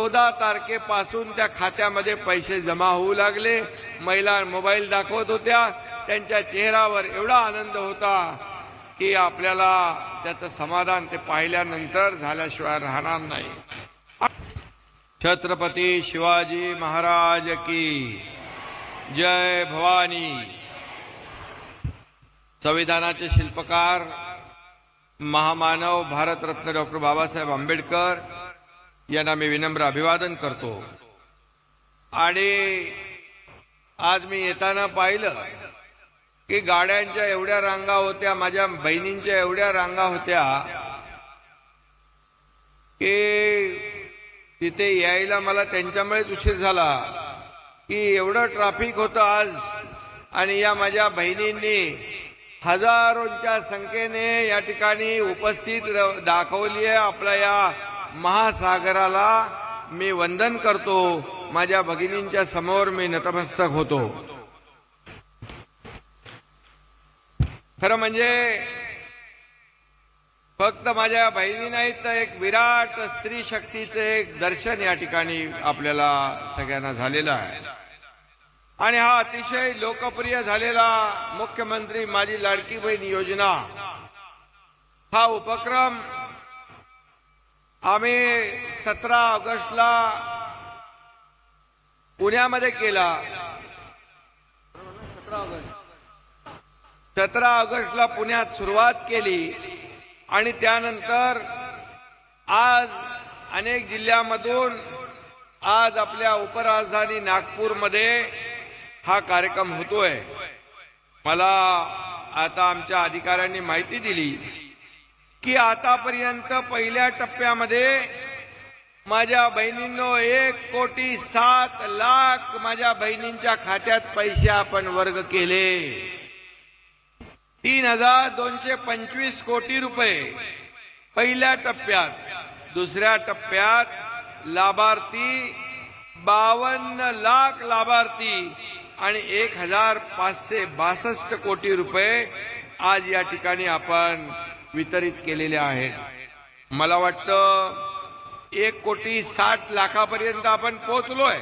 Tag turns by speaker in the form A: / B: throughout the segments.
A: चौदा तारखेपासून त्या खात्यामध्ये पैसे जमा होऊ लागले. महिला मोबाईल दाखवत होत्या. त्यांच्या चेहऱ्यावर एवढा आनंद होता की आपल्याला त्याचं समाधान ते पाहिल्यानंतर झाल्याशिवाय राहणार नाही. छत्रपती शिवाजी महाराज की जय भवानी. संविधानाचे शिल्पकार महामानव भारतरत्न डॉक्टर बाबासाहेब आंबेडकर यांना मी विनम्र अभिवादन करतो. आणि आज मी येताना पाहिलं की गाड्यांच्या एवढ्या रांगा होत्या माझ्या बहिणींच्या एवढ्या रांगा होत्या की तिथे यायला मला त्यांच्यामुळेच उशीर झाला की एवढं ट्रॅफिक होतं आज आणि या माझ्या बहिणींनी हजारोंच्या संख्येने या ठिकाणी उपस्थित दाखवली आहे आपल्या या महासागराला मी वंदन करतो. माझ्या भगिनींच्या समोर मी नतमस्तक होतो. खरं म्हणजे फक्त माझ्या बहिणी नाहीत तर एक विराट स्त्री शक्तीचं एक दर्शन या ठिकाणी आपल्याला सगळ्यांना झालेलं आहे. आणि हा अतिशय लोकप्रिय झालेला मुख्यमंत्री माझी लाडकी बहीण योजना हा उपक्रम आम्ही सतरा ऑगस्टला पुण्यामध्ये केला. सतरा सतरा ऑगस्टला पुण्यात सुरुवात केली आणि त्यानंतर आज अनेक जिल्ह्यामधून आज आपल्या उपराजधानी नागपूरमध्ये हा कार्यक्रम होतोय. मला आता आमच्या अधिकाऱ्यांनी माहिती दिली. की आतापर्यंत पहिल्या टप्प्यामध्ये माझ्या बहिणींनो एक कोटी सात लाख माझ्या बहिणींच्या खात्यात पैसे आपण वर्ग केले. तीन हजार दोनशे पंचवीस कोटी रुपये पहिल्या टप्प्यात. दुसऱ्या टप्प्यात लाभार्थी बावन्न लाख लाभार्थी आणि एक हजार पाचशे बासष्ट कोटी रुपये आज या ठिकाणी आपण वितरित केलेले आहेत मला वाटतं एक कोटी साठ लाखापर्यंत आपण पोहोचलोय.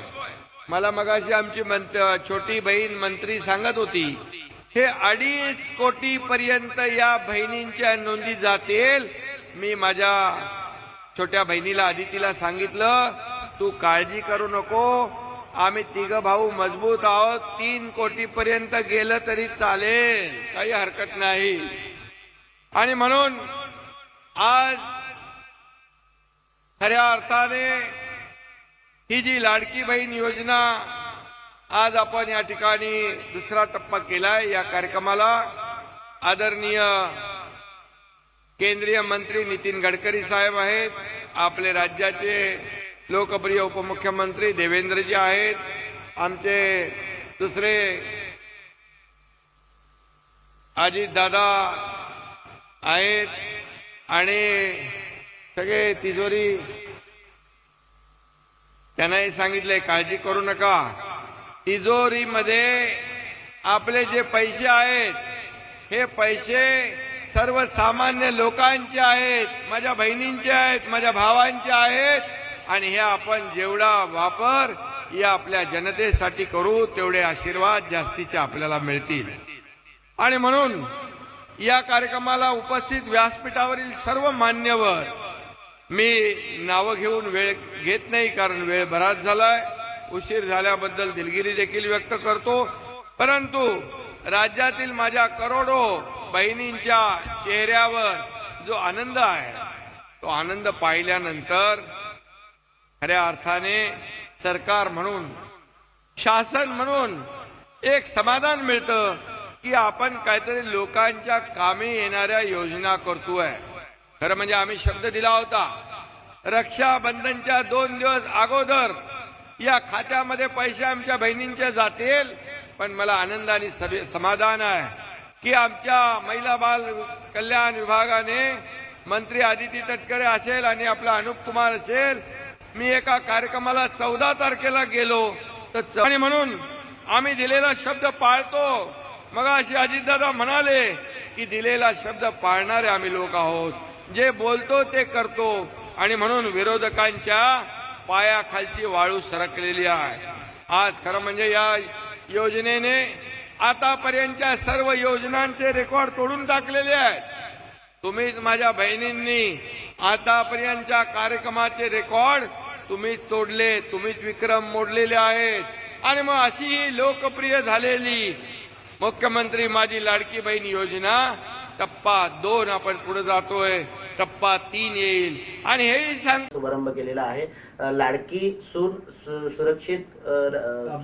A: मला मगाशी आमची मंत छोटी बहीण मंत्री सांगत होती हे अडीच कोटी पर्यंत या बहिणींच्या नोंदी जातील. मी माझ्या छोट्या बहिणीला आदितीला सांगितलं तू काळजी करू नको. आम्ही तिघ भाऊ मजबूत आहोत. तीन कोटी पर्यंत गेलं तरी चालेल. काही हरकत नाही. आणि म्हणून आज खऱ्या अर्थाने ही जी लाडकी बहीण योजना आज आपण या ठिकाणी दुसरा टप्पा केलाय या कार्यक्रमाला. आदरणीय केंद्रीय मंत्री नितीन गडकरी साहेब आहेत आपले राज्याचे लोकप्रिय उपमुख्यमंत्री देवेंद्रजी आहेत आमचे दुसरे अजितदादा आहेत. आणि सगळे तिजोरी त्यांनाही सांगितलंय काळजी करू नका. तिजोरीमध्ये आपले जे पैसे आहेत हे पैसे सर्वसामान्य लोकांचे आहेत माझ्या बहिणींचे आहेत माझ्या भावांचे आहेत. आणि हे आपण जेवढा वापर या आपल्या जनतेसाठी करू तेवढे आशीर्वाद जास्तीचे आपल्याला मिळतील. आणि म्हणून या कार्यक्रमाला उपस्थित व्यासपीठावरील सर्व मान्यवर. मी नावं घेऊन वेळ घेत नाही कारण वेळ बराच झालाय. उशीर झाल्याबद्दल दिलगिरी देखील व्यक्त करतो. परंतु राज्यातील माझ्या करोडो बहिणींच्या चेहऱ्यावर जो आनंद आहे तो आनंद पाहिल्यानंतर खऱ्या अर्थाने सरकार म्हणून शासन म्हणून एक समाधान मिळतं. की आपण काहीतरी लोकांच्या कामी येणाऱ्या योजना करतोय. खरं म्हणजे आम्ही शब्द दिला होता रक्षाबंधनच्या दोन दिवस अगोदर या खात्यामध्ये पैसे आमच्या बहिणींच्या जातील पण मला आनंद आणि समाधान आहे की आमच्या महिला बाल कल्याण विभागाने मंत्री आदिती तटकरे असेल आणि आपला अनुप कुमार असेल मी एका कार्यक्रमाला चौदा तारखेला गेलो. तर आणि म्हणून आम्ही दिलेला शब्द पाळतो. मग अशी अजितदादा म्हणाले की दिलेला शब्द पाळणारे आम्ही लोक आहोत. जे बोलतो ते करतो. आणि म्हणून विरोधकांच्या पायाखालची वाळू सरकलेली आहे. आज खरं म्हणजे या योजनेने आतापर्यंतच्या सर्व योजनांचे रेकॉर्ड तोडून टाकलेले आहेत. तुम्हीच माझ्या बहिणींनी आतापर्यंतच्या कार्यक्रमाचे रेकॉर्ड तुम्हीच तोडले तुम्हीच विक्रम मोडलेले आहेत. आणि मग अशी ही लोकप्रिय झालेली मुख्यमंत्री माझी लाडकी बहीण योजना. टप्पा दोन आपण पुढे जातोय. टप्पा तीन येईल. आणि हेही सांग
B: शुभारंभ केलेला आहे. लाडकी सूर सु- सुरक्षित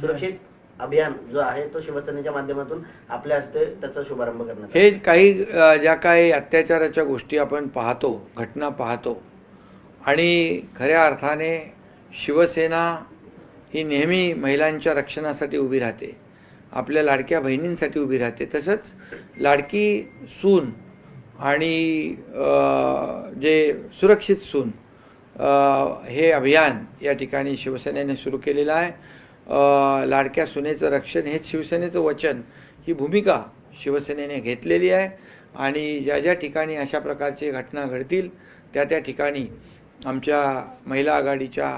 B: सुरक्षित अभियान जो आहे तो शिवसेनेच्या माध्यमातून आपल्या हस्ते त्याचा शुभारंभ करण्यात
C: हे काही ज्या काही अत्याचाराच्या गोष्टी आपण पाहतो घटना पाहतो आणि खऱ्या अर्थाने शिवसेना ही नेहमी महिलांच्या रक्षणासाठी उभी राहते. आपल्या लाडक्या बहिणींसाठी उभी राहते. तसंच लाडकी सून आणि जे सुरक्षित सून हे अभियान या ठिकाणी शिवसेनेने सुरू केलेलं आहे. लाडक्या सुनेचं रक्षण हेच शिवसेनेचं वचन ही भूमिका शिवसेनेने घेतलेली आहे. आणि ज्या ज्या ठिकाणी अशा प्रकारचे घटना घडतील त्या त्या ठिकाणी आमच्या महिला आघाडीच्या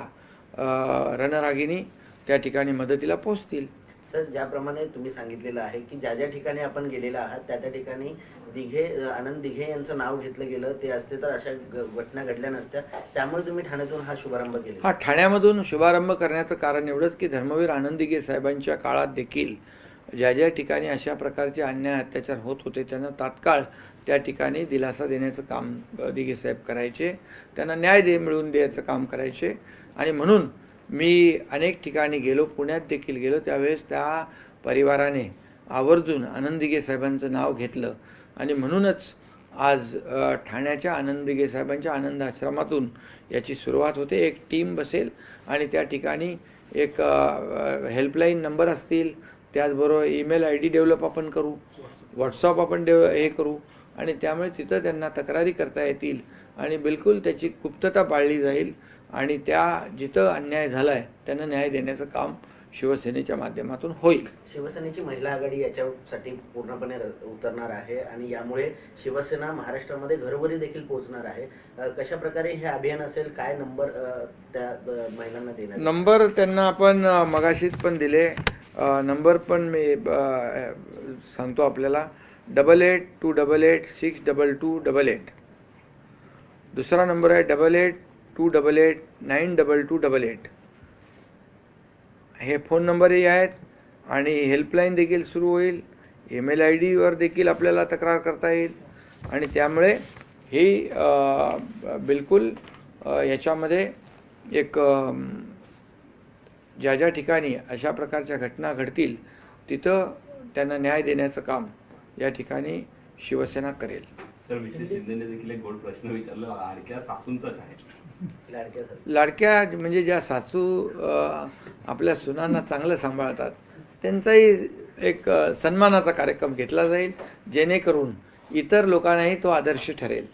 C: रणरागिणी त्या ठिकाणी मदतीला पोहोचतील.
B: सर ज्याप्रमाणे तुम्ही सांगितलेलं आहे की ज्या ज्या ठिकाणी आपण गेलेला आहात त्या त्या ठिकाणी दिघे आनंद दिघे यांचं नाव घेतलं गेलं ते असते तर अशा घटना घडल्या नसत्या. त्यामुळे तुम्ही ठाण्यातून हा शुभारंभ केला
C: हा ठाण्यामधून शुभारंभ करण्याचं कारण एवढंच की धर्मवीर आनंदीगे साहेबांच्या काळात देखील ज्या ज्या ठिकाणी अशा प्रकारचे अन्याय अत्याचार होत होते त्यांना तात्काळ त्या ठिकाणी दिलासा देण्याचं काम दिघे साहेब करायचे. त्यांना न्याय दे मिळवून द्यायचं काम करायचे. आणि म्हणून मी अनेक ठिकाणी गेलो पुण्यात देखील गेलो. त्यावेळेस त्या परिवाराने आवर्जून आनंदीगे साहेबांचं नाव घेतलं. आणि म्हणूनच आज ठाण्याच्या आनंदगे साहेबांच्या आनंद आश्रमातून याची सुरुवात होते. एक टीम बसेल आणि त्या ठिकाणी एक हेल्पलाईन नंबर असतील. त्याचबरोबर ईमेल आय डी डेव्हलप आपण करू व्हॉट्सअप आपण डेव हे करू आणि त्यामुळे तिथं त्यांना तक्रारी करता येतील आणि बिलकुल त्याची गुप्तता पाळली जाईल. आणि त्या जिथं अन्याय झाला आहे त्यांना न्याय देण्याचं काम शिवसेनेच्या माध्यमातून होईल.
B: शिवसेनेची महिला आघाडी याच्यासाठी पूर्णपणे उतरणार आहे आणि यामुळे शिवसेना महाराष्ट्रामध्ये घरोघरी देखील पोहोचणार आहे. कशा प्रकारे हे अभियान असेल काय नंबर त्या महिलांना देण्यात
C: नंबर त्यांना आपण अ, मगाशीच पण दिले. नंबर पण मी सांगतो आपल्याला. Double eight two double eight six double two double eight. दुसरा नंबर आहे double eight two double eight nine double two double eight हे फोन नंबरही आहेत आणि हेल्पलाईन देखील सुरू होईल. ईमेल आय डीवर देखील आपल्याला तक्रार करता येईल. आणि त्यामुळे ही बिलकुल ह्याच्यामध्ये याच्यामध्ये एक ज्या ज्या ठिकाणी अशा प्रकारच्या घटना घडतील तिथं त्यांना न्याय देण्याचं काम या ठिकाणी शिवसेना करेल.
D: सर विशेष शिंदेने देखील एक गोड प्रश्न विचारला. आडक्या सासूंचाच आहे.
B: लाडक्या
C: म्हणजे ज्या सासू आपल्या सुनांना चांगलं सांभाळतात त्यांचाही एक सन्मानाचा कार्यक्रम घेतला जाईल जेणेकरून इतर लोकांनाही तो आदर्श ठरेल.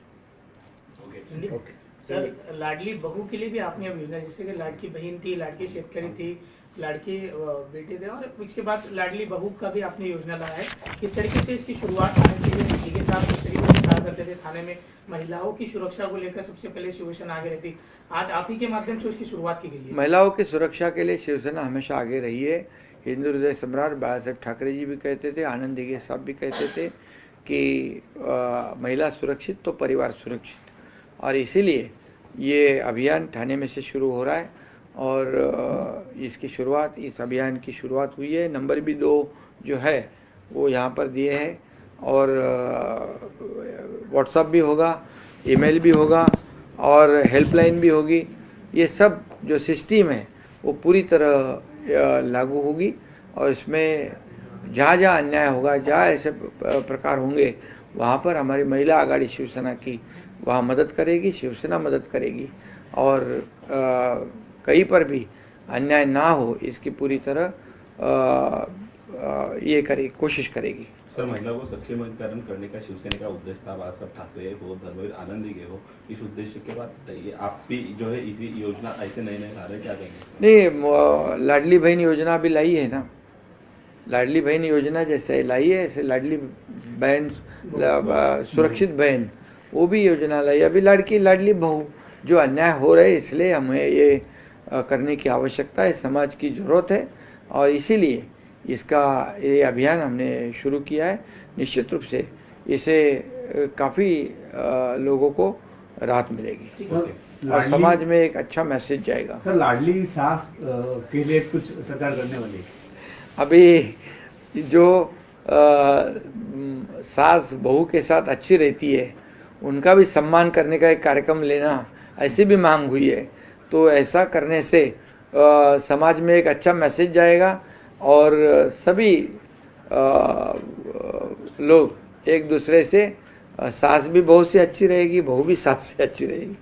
D: ओके.
E: सर लाडली बहू के लिए भी आपने अब योजना जैसे कि लाडकी बहन थी लाडकी शेतकरी थी लाडके बेटे थे और उसके बाद लाडली बहू का भी आपने योजना लाया है। किस तरीके से इसकी शुरुआत हुई के साथ करते थे थाने में महिलाओं की सुरक्षा को लेकर सबसे पहले शिवसेना आगे रहती। आज आप ही के माध्यम से उसकी शुरुआत की गई
C: महिलाओं की सुरक्षा के लिए शिवसेना हमेशा आगे रही है। हिंदू हृदय सम्राट बाला साहेब ठाकरे जी भी कहते थे आनंद दिघे साहब भी कहते थे कि अ, महिला सुरक्षित तो परिवार सुरक्षित। और इसीलिए ये अभियान थाने में से शुरू हो रहा है और इसकी शुरुआत इस अभियान की शुरुआत हुई है। नंबर भी दो जो है वो यहाँ पर दिए हैं। और व्हाट्सअप भी होगा ईमेल भी होगा और हेल्पलाइन भी होगी। ये सब जो सिस्टम है वो पूरी तरह लागू होगी और इसमें जहाँ जहाँ अन्याय होगा जहाँ ऐसे प्रकार होंगे वहाँ पर हमारी महिला आघाड़ी शिवसेना की वहाँ मदद करेगी शिवसेना मदद करेगी और कहीं पर भी अन्याय ना हो इसकी पूरी तरह अ, अ, ये करे कोशिश करेगी।
D: सर, महिला को सक्षमीकरण करने का शिवसेना का उद्देश्य था। बाला साहब ठाकरे हो धर्मवीर आनंदी के हो इस उद्देश्य के बाद ये आप भी जो है इसी योजना, ऐसे नए नए ला रहे क्या कहेंगे?
C: नहीं लाडली बहन योजना अभी लाई है ना। लाडली बहन योजना जैसे लाई है, ऐसे लाडली बहन सुरक्षित बहन, वो भी योजना लाई अभी लड़की, लाडली बहू, जो अन्याय हो रहे इसलिए हमें ये करने की आवश्यकता है, समाज की ज़रूरत है। और इसीलिए इसका ये अभियान हमने शुरू किया है निश्चित रूप से। इसे काफ़ी लोगों को राहत मिलेगी। और समाज में एक अच्छा मैसेज जाएगा।
F: सर लाडली सास के लिए कुछ सरकार करने वाली
C: अभी जो म, सास बहू के साथ अच्छी रहती है उनका भी सम्मान करने का एक कार्यक्रम लेना ऐसी भी मांग हुई है तो ऐसा करने से अ, समाज में एक अच्छा मैसेज जाएगा और सभी लोग एक दूसरे से सास भी बहू से अच्छी रहेगी बहू भी सास से अच्छी रहेगी।